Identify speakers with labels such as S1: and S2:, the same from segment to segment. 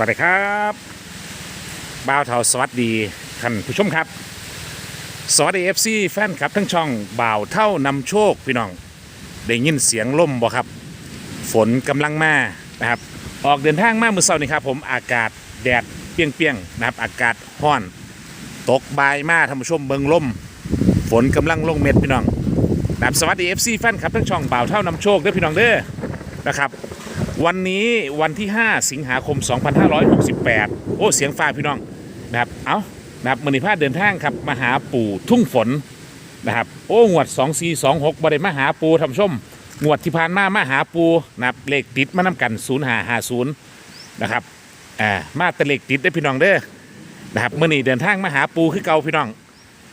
S1: สวัสดีครับบ่าวเทาสวัสดีท่านผู้ชมครับ สวัสดีเอฟซีแฟนครับทั้งช่องบ่าวเท่านำโชคพี่น้อง ได้ยินเสียงล่มบ่ครับ ฝนกำลังมานะครับ ออกเดินทางมาเมื่อเช้านี้ครับ ผมอากาศแดดเปียงๆนะครับ อากาศร้อน ตกบายมาท่านผู้ชมเบิงล่ม ฝนกำลังลงเม็ดพี่น้องนะครับสวัสดีเอฟซีแฟนครับทั้งช่องบ่าวเท่านำโชคเด้อพี่น้องเด้อนะครับ วันนี้วันที่ 5 สิงหาคม 2568 โอ้ เสียงฟ้าพี่น้องนะครับ เอานะครับมือนิพาเดินทางครับมาหาปู่ทุ่งฝนนะครับ โอ้งวด 2426บริมาหาปูทำชมงวดที่ผ่านมามาหาปูนะครับเลขติดมานำกัน 0550 นะครับ อ่า มาแต่เลขติดได้พี่น้องเด้อ นะครับมื่อนี้เดินทางมาหาปูคือเก่าพี่น้อง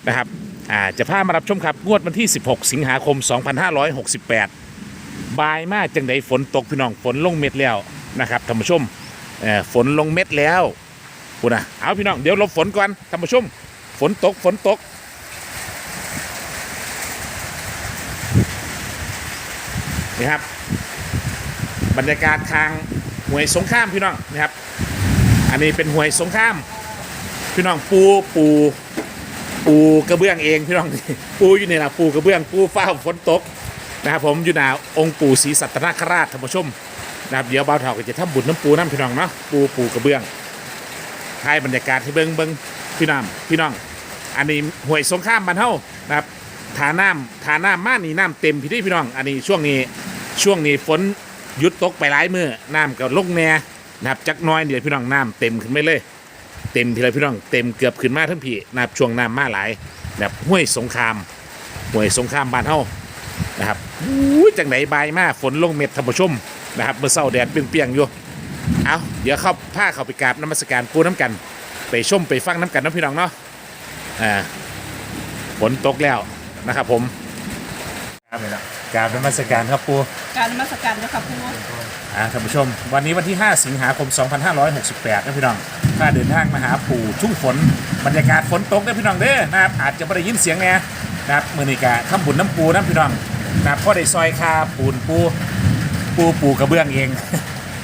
S1: นะครับ อ่า จะพามารับชมครับ งวดวันที่ 16 สิงหาคม 2568 บายมากจังไดฝนตกพี่น้องฝนลงเม็ดแล้วนะครับท่านผู้ชมเอ่อฝนลงเม็ดแล้วพูดนะเอาพี่น้องเดี๋ยวลบฝนก่อนท่านผู้ชม ฝนตกฝนตกนี่ครับ บรรยากาศทางห่วยสงข้ามพี่น้องนะครับ อันนี้เป็นห่วยสงข้าม พี่น้องปูปูปูกระเบื้องเองพี่น้องปูอยู่นี่นะปูกระเบื้องปูฟ้าฝนตก นะครับผมอยู่หนาองค์ปู่ศรีสัตนคราชท่านผู้ชมนะครับเดี๋ยวบ่าวเฒ่าก็จะทำบุญน้ำปูน้ำพี่น้องเนาะปูปูกระเบื้องให้บรรยากาศให้เบิ้งเบิ้งพี่น้องพี่น้อง อันนี้ห่วยสงข้ามบ้านเฮานะครับทาน้ำทาน้ำมานี่น้ำเต็มพี่ที่พี่น้อง อันนี้ช่วงนี้ช่วงนี้ฝนหยุดตกไปหลายมือน้ำก็ลงแน่นะครับจักน้อยเดี๋ยวพี่น้องน้ำเต็มขึ้นไปเลย เต็มทีละพี่น้องเต็มเกือบขึ้นมาทั้งพี่นะครับช่วงน้ำมาหลายแบบห้วยสงครามห้วยสงครามบ้านเฮา นะครับอู้ยจังไหนบายมากฝนลงเม็ดท่านผู้ชมนะครับเมื่อเช้าแดดเปรี้ยงๆอยู่เอาเดี๋ยวเข้าผ้าเข้าไปกราบน้ำมัสการปูน้ำกัน ไปชมไปฟังน้ำกันเนาะพี่น้องเนาะอ่าฝนตกแล้วนะครับผมกราบน้ำมัสการครับปู
S2: การนมาสการเจ้าค่ะผู้
S1: อ่าท่านผู้ชม วันนี้วันที่ 5 สิงหาคม 2568นะพี่น้องถ้าเดินทางมาหาปู่ทุ่งฝนบรรยากาศฝนตกนะพี่น้องเด้อนะครับอาจจะไม่ได้ยินเสียงแน่นะครับมือนี้กะทำบุญน้ำปูน้ำพี่น้อง นะครับพ่อได้ซอยคาปูนปูปูปูกระเบื้องเอง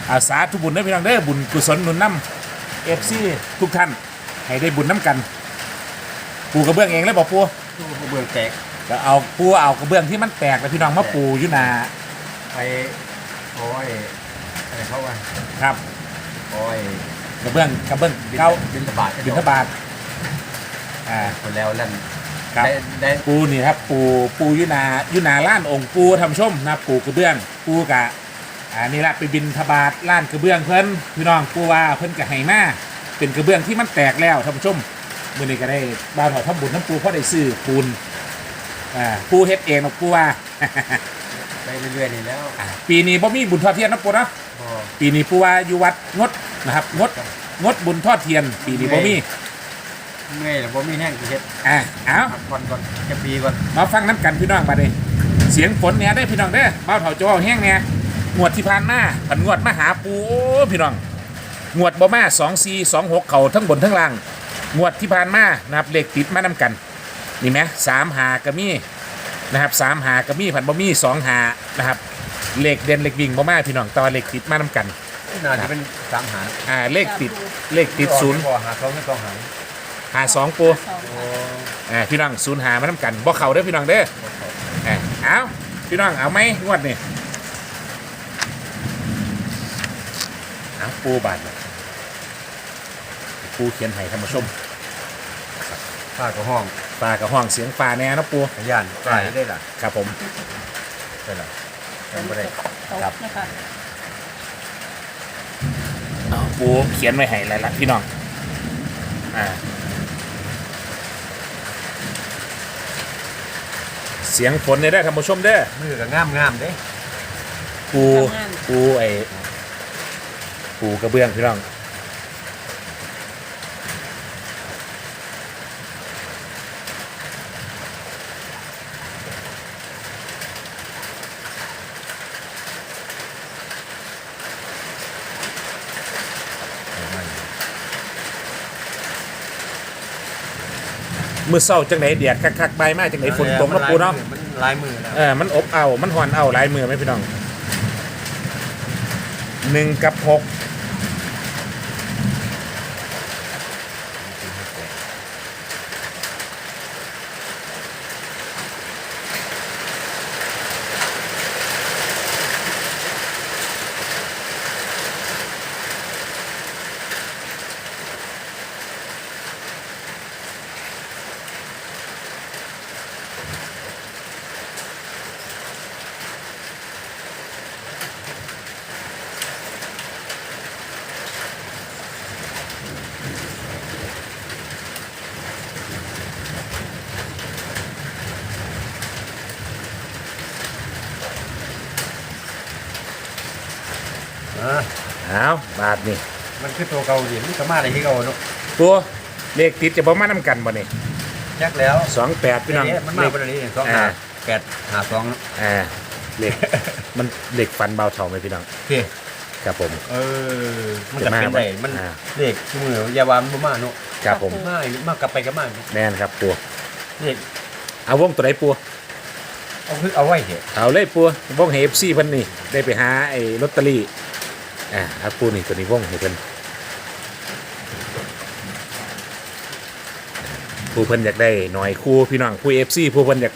S1: อาสาธุบุญนะพี่น้องเด้อบุญกุศลหนุนน้ำเอฟซีทุกท่านให้ได้บุญน้ำกัน ปูกระเบื้องเองเลยบอกปู
S3: ตู้เบื้องแตก
S1: ก็เอาปูเอากระเบื้องที่มันแตกแล้วพี่น้องมาปูอยู่หนา
S3: ไปโอ้ยอะไรเขาว่า
S1: ครับ
S3: โอ้ย
S1: กระเบื้องกระเบื้อง
S3: บิน
S1: เก้า
S3: บินทบาท
S1: บิณฑบาตอ่า
S3: คนแล้วนั่น
S1: ครับ
S3: ได้ได้
S1: ปูนี่ครับปูปูยุนายุนาล้านองค์ปูทำชมนะปูกระเบื้องปูกะอ่านี่ละไปบินทบาทล้านกระเบื้องเพิ่นพี่น้องปูว่าเพิ่นกะไห้มาเป็นกระเบื้องที่มันแตกแล้วท่านผู้ชมมื่อนี้ก็ได้บ้านหอทำบุญน้ำปูเพราะได้ซื้อปูนอ่าปูเฮ็ดเองนะปูว่า
S3: ได้เรื่อยๆนี่แล้ว
S1: อ่าปีนี้บ่มีบุญทอดเทียนนะปูนะ
S3: พอ
S1: ปีนี้ปูว่าอยู่วัดงดนะครับงดงดบุญทอดเทียน ปีนี้บ่มี
S3: เมื่อยแล้วผมมีแห้งกี่เฮ็ด
S1: อ่าเอา
S3: พักผ่อนก่อนจะปีก่อน
S1: มาฟังน้ำกันพี่น้องมาเลยเสียงฝนเนี่ยได้พี่น้องเด้อเบ้าเถาจะเว้าแห้งเนี่ยงวดที่ผ่านมาผันงวดมาหาปูโอ้พี่น้องงวดบ่มาสองสี่สองหกเขาทั้งบนทั้งล่างงวดที่ผ่านมานะครับเลขติดมานำกันนี่ไหมสามหากระมี่นะครับสามหากระมี่ผันบ่มีสองหานะครับเลขเด่นเลขวิ่งบ่มาพี่น้องแตอนเลขติดมานำกัน
S3: น่าจะเป็นสามหาร
S1: อ่าเลขติดเลขติดศูนย์
S3: พอหาเขาไม่ต้องหาร
S1: หาสองปู
S2: สอง
S3: โอ้
S1: อ่าพี่น้องศูนย์หามานำกันบ่เขาเด้อพี่น้องเด้ออะเอาพี่น้องเอาไหมงวดนี่เอาปูบาทเนี่ยปูเขียนให้ท่านผู้ชม
S3: ข้าก็ห้อง
S1: ปลากับห้องเสียงปลาแน่นะปู
S3: ขยันไก่ได้ล่ะ
S1: ครับผม
S3: ได้ล่ะยังไม่ได้
S2: ตก
S1: ครับ
S2: นะคะ
S1: เอาปูเขียนไว้ให้หลายๆพี่น้องอ่า สียงฝนเนี่ยได้อท่านผู้ชมเด้อ
S3: มือก็งามงามๆเด้
S1: ปูปูไอ้ปูกระเบื้องพี่น้อง มือเศร้าจังไหนเดียดคักๆใบไม้จังไหนฝนตกนะปูเนาะ
S3: มันลายมือแล้ว
S1: เออมันอบเอา มันหอนเอาหลายมือไหมพี่น้องหนึ่งกับหก เอาบาทนี่
S3: มันคือตัวเก่าดิมันก็มาได้ที่เก่าเนาะ
S1: ตัวเลขติดจะบ่มานํกันบ่นี่
S3: แจ็คแล้ว
S1: 28พี่น้อง
S3: เอ๊ะมันมา
S1: เลข
S3: เป็นอะไรเนี่ยสอง
S1: อ่า
S3: ห้าแปดหาสองเนาะ
S1: อ่าเลขมันเลขฟันเบาเท่าไหมพี่น้อง
S3: โอเค
S1: ครับผม
S3: เออ มันจะเป็นได้มัน
S1: อ่า
S3: เลขที่มือยาวามบ่มาเนาะ
S1: ครับผม
S3: มามากลับไปกับมาเนาะ
S1: แม่นครับปู
S3: เลข
S1: เอาวงตัวไหนปู
S3: เอาคือเอาไว้เถอะ
S1: เอาเลยปูวงเฮฟซี่เพิ่นนี่ได้ไปหาไอ้ลอตเตอรี่ อ่าเอาปูนี่ตัวนี้วงให้เพิ่นผู้เพิ่นอยากได้หน่อยคู่พี่น้องคู่เอฟซีผู้เพิ่นอยาก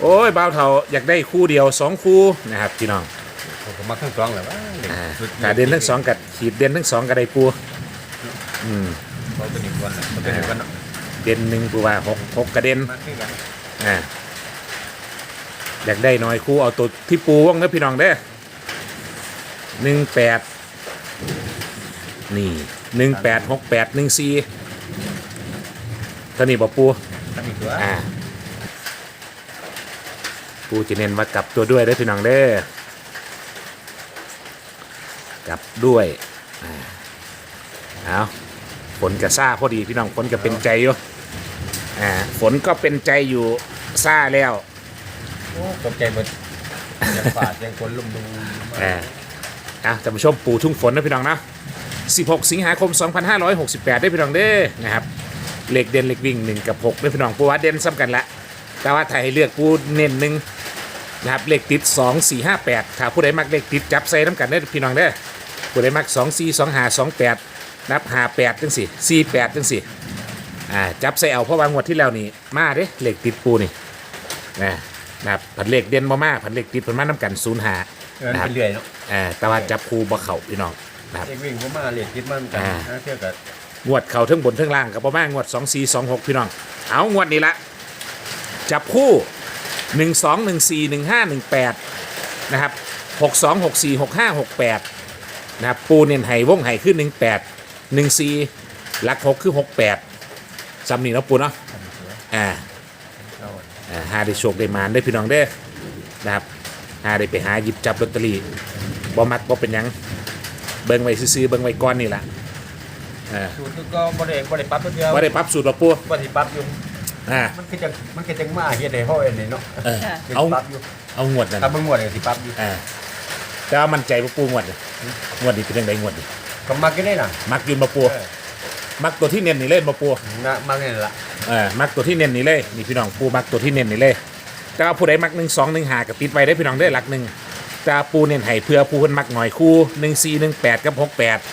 S1: โอ้ยบ่าวเฒ่าอยากได้คู่เดียวสองคู่นะครับพี่น้อง
S3: ผมมาทั้งสองแหละว่าเลข
S1: อ่า
S3: ชุ
S1: ถ้าเด่นทั้งสองกับขีดเด่นทั้งสองก็ได้ปูอืม
S3: เราตัวนี้ก่อนนะเราตัวนี้ก่อนเนาะ
S1: เด่นหนึ่งปูว่าหกหกกระเด็น
S3: มาคือกัน
S1: อ่าอยากได้น้อยคู่เอาตัวที่ปูว่องนะพี่น้องเด้อหนึ่งแปด นี่หนึ่งแปดหกแปดหนึ่งสี่ท่านี้บอกปู
S3: ตั้งอีกตัว
S1: อ่าปูจะเน้นมากลับตัวด้วยได้อพี่น้องเด้อกลับด้วยอ่าเอาฝนกับซ่าพอดีพี่น้องฝนก็เป็นใจอยู่อ่าฝนก็เป็นใจอยู่ซ่าแล้ว
S3: โอ้ตกใจหมดยังฝาดยังคนลุ่มดู
S1: อ่าอะท่านผู้ชมปูทุ่งฝนนะพี่น้องนะ 16 สิงหาคม 2568 ได้พี่น้องเด้อนะครับเหล็กเด่นเหล็กวิ่ง 1 กับ 6 ได้พี่น้องปูว่าเด่นซ้ำกันละ แต่ว่าถ้าให้เลือกปูเน้นหนึ่งนะครับเหล็กติด 2 4 5 8 ถ้าผู้ใดมักเหล็กติดจับใส่น้ำกันได้อพี่น้องเด้อผู้ใดมัก 2 4 2 5 2 8นับ5 8จังสี่4 8จังสี่อ่าจับใส่เอาเพราะว่างวดที่แล้วนี่มาเด้เหล็กติดปูนี่นะนะครับผัดเหล็กเด่นบ่มาผัดเหล็กติดผัดมาน้ำกัน0 5
S3: เออเป็นเรื่อยเนาะ
S1: อ่าแต่ว่าจับคูบ่เข่าพี่น้อง นะครับ
S3: เอกวิ่งผมมาเรียกคิดมันกัน
S1: อ่า
S3: นะเที่ยวกับ
S1: งวดเข่าทั้งบนทั้งล่างกับประมาณงวด 2 4 2 6 พี่น้อง เอางวดนี้ละ จับคู่ 1 2 1 4 1 5 1 8 นะครับ 6 2 6 4 6 5 6 8 นะครับ ปูเนียนไห่วงไห่ขึ้น 1 8 1 4ลัก 6 คือ 6 8ซ้ำนี่เนาะปูเนาะอ่า
S3: เอา
S1: อ่าหาได้โชคได้มานได้พี่น้องเด้อนะครับหาได้ไปหาหยิบจับลอตเตอรี่บ่มักบ่เป็นหยัง เบิ่งไว้ซื้อๆเบิ่งไว้ก่อนนี่ล่ะอ่า
S3: สูตรก็บ่ได้บ่ได้ปรับตัวเดียว
S1: ว่าได้ปรับสูตรบ่ปู
S3: บ่ได้ปรับอยู่
S1: อ่า
S3: มันคือจังมันคือจังมาเฮ็ดให้เฮาเองนี่เนาะ
S1: เออ
S2: ค่ะ
S3: ยัง
S1: เอา
S3: ปรับอยู่
S1: เอางวดนั่น
S3: ถ้าเบิ่งงวดก็สิปรับอยู่
S1: อ่าแต่ว่ามั่นใจบ่ปูงวดนี่งวดนี้เป็นจังไดงวดนี้
S3: ก็มักอยู่ได้น่ะ
S1: มักยืนบ่ปู
S3: เออ
S1: มักตัวที่เน้นนี่เล่นบ่ปู
S3: นะมักนี่ล่ะ
S1: เออมักตัวที่เน้นนี่เลยนี่พี่น้องปูมักตัวที่เน้นนี่เลยแต่ว่าผู้ใดมัก1 2 1 5ก็ติดไว้ได้อพี่น้องได้อหลักหนึ่งแต่ว่าปูเน้นให้เพื่อผู้เพิ่นมักหน่อยคู่1 4 1 8กับ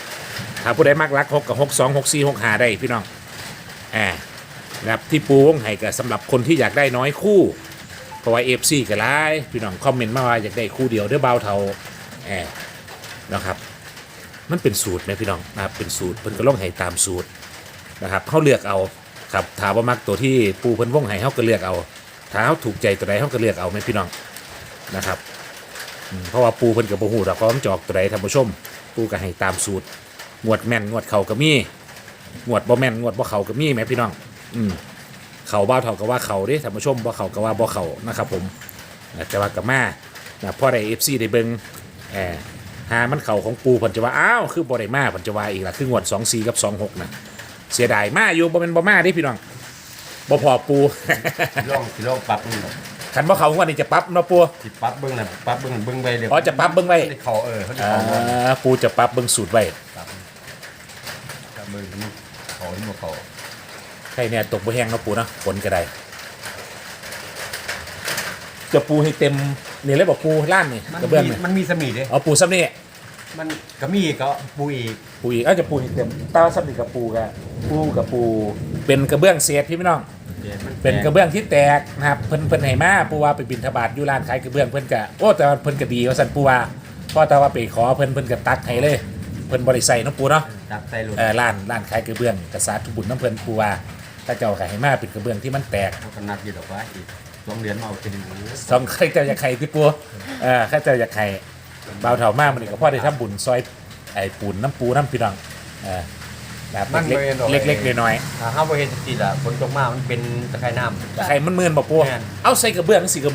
S1: 68ถ้าผู้ใดมักหลัก6กับ6 2 6 4 6 5ได้พี่น้องอ่านะครับที่ปูวงให้ก็สำหรับคนที่อยากได้น้อยคู่เพราะว่า FC ก็หลายพี่น้องคอมเมนต์มาว่าอยากได้คู่เดียวเด้อเบาเทาแอบนะครับ มันเป็นสูตรไหมพี่น้องนะครับเป็นสูตรเพิ่นก็ลงให้ตามสูตรนะครับเขาเลือกเอาครับถามว่ามักตัวที่ปูเพิ่นวงให้เขาก็เลือกเอาถ้าเขาถูกใจตัวใดเขาก็เลือกเอาไหมพี่น้องนะครับ อืมเพราะว่าปูเพิ่นกับบ่ฮู้ดอกว่ามันจอกตัวใดท่านผู้ชม ปูก็ให้ตามสูตร งวดแม่นงวดเขาก็มีงวดบ่แม่นงวดบ่เขาก็มีไหมพี่น้อง อืมเขาบ้าวเท่ากับว่าเขาเด้ท่านผู้ชมบ่เขาก็ว่าบ่เขานะครับผมแต่ว่ากับมานะพ่อได้ FC ได้เบิ่งแอบหามันเข่าของปูเพิ่นจะว่าอ้าวคือบ่ได้มาเพิ่นจะว่าอีกล่ะคืองวด24กับ26นะเสียดายมาอยู่บ่แม่นบ่มาเด้พี่น้องบ่พอปู
S3: ลองสิลองปรับนี่
S1: คันบ่เขางวดนี้จะปรับเนาะปู
S3: สิปรับเบิ่งน่ะปรับเบิ่งเบิ่งไปเดี๋ยว
S1: อ๋อจะปรับเบิ่งไว้
S3: ให้เขาเออเขาจะ
S1: อ่
S3: เขาบ่า
S1: ปูจะปรับเบิ่งสูตรไว้
S3: ปรับปรับเบิ่งมันเขาที่บ่เขา
S1: ใครเนี่ยตกบ่แห้งเนาะปูเนาะฝนก็ได้จะปูให้เต็มนี่เลยบอกปูล้านนี่
S3: มัน
S1: กระเบื้อง
S3: มี
S1: นี่
S3: มันมีสมีเด้
S1: เอาปูซ้ำนี่
S3: มันก็มีก็ปูอีก
S1: ปูอีกเอ้าจะปูให้เต็มตาซ้ำนี่กับปูกับปูกับปูเป็นกระเบื้องเศษพี่พี่น้อง เป็นกระเบื้องที่แตกนะครับเพิ่นเพิ่นให้มาปูว่าไปบินทบาทอยู่ร้านขายกระเบื้องเพิ่นกะโอ้แต่ว่าเพิ่นก็ดีว่าสั่นปูว่าเพราะแต่ว่าไปขอเพิ่นเพิ่นก็ตักให้เลย เพิ่นบริใส่เนาะปูเนาะ
S3: จับใส่ลูก
S1: เออร้านร้านขายกระเบื้องกระสาธุบุญน้ำเพิ่นปูว่าถ้าเจ้าขายให้มาเป็นกระเบื้องที่มันแตก
S3: เขาก็นัดอยู่ดอกว่าอีกสองเดือนมาเอาทีนึง
S1: สองใครเจ้าอยากไข่ที่ปูเออใครเจ้าอยากไข่เบาเถามากมันนี่ก็พ่อได้ทำบุญซอยไอ้ปูนน้ำปูน้ำพี่น้องเออ แบบ
S3: มัน
S1: เล็ก
S3: บ่เห็นดอก
S1: ๆเล็กๆน้อย
S3: ถ้าห้าบ่เห็นจังซี่ล่ะฝนตกมามันเป็นตะไคร่น้ำ
S1: ๆไข่มันมืนบ่ปู
S3: แม่น
S1: เอาใส่กระเบื้องสิกระ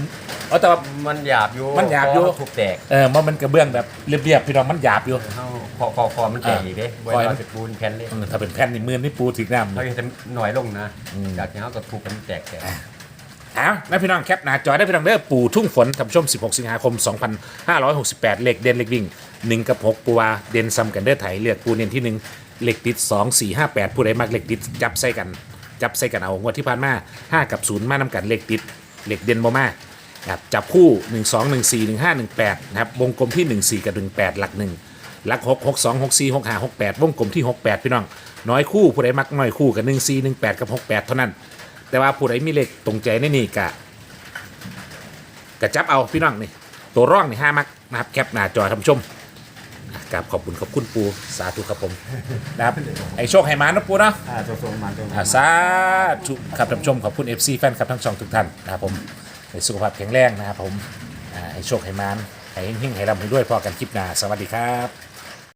S1: เอาแต่ว่า
S3: มันหยาบอยู่
S1: มันหยาบอยู่
S3: เพระว่ถูกแตก
S1: เออมันมันกระเบื้องแบบเรียบๆพี่น้องมันหยาบอยู่
S3: เฮาคอคอคอมันแตกอีกเด้บ่
S1: คอย
S3: ได้ว่าเป็นปูนแผ่นเลย
S1: เออถ้าเป็นแผ่นนี่มืนนี่ปูถึงน้ำ
S3: เรา
S1: เลย
S3: เห็นแต่หน่อยลงนะ
S1: อืม
S3: จากที่เฮาก็ถูกกันแตกแตก
S1: เอานะพี่น้องแคปหน้าจอได้พี่น้องเด้อปู่ทุ่งฝนท่านผู้ชม 16 สิงหาคม 2568 เลขเด่นเลขวิ่ง 1 กับ 6 ปูวาเด่นซ้ำกันเด้อไถเลือดปูเน้นที่ 1 เลขติด 2 4 5 8 ผู้ใดมักเลขติดจับใส่กัน จับใส่กันเอางวดที่ผ่านมา5กับ0มานำกันเลขติดเลขเด่นบ่มานะครับจับคู่ 1 2 1 4 1 5 1 8นะครับวงกลมที่ 1 4 กับ 1 8 หลัก 1 หลัก 6 6 2 6 4 6 5 6 8 วงกลมที่ 68 พี่น้อง น้อยคู่ผู้ใดมักน้อยคู่กับ 1 4 1 8 กับ 68 เท่านั้น แต่ว่าผู้ใดมีเลขตรงใจในนี่กะกะจับเอาพี่น้องนี่ตัวร่องนี่ห้ามักนะครับแคปหน้าจอท่านผู้ชม กราบขอบคุณขอบคุณปูสาธุครับผมนะครับไอโชคให้มานะปูเนาะ
S3: อ่าตรงๆมาตรง
S1: อะสาธุครับท่านผู้ชมขอบคุณ FC แฟนคลับทั้งสองทุกท่านนะครับผมให้สุขภาพแข็งแรงนะครับผมอ่าให้โชคให้มานให้เฮงๆให้ร่ำให้ด้วยพอกันคลิปหน้าสวัสดีครับ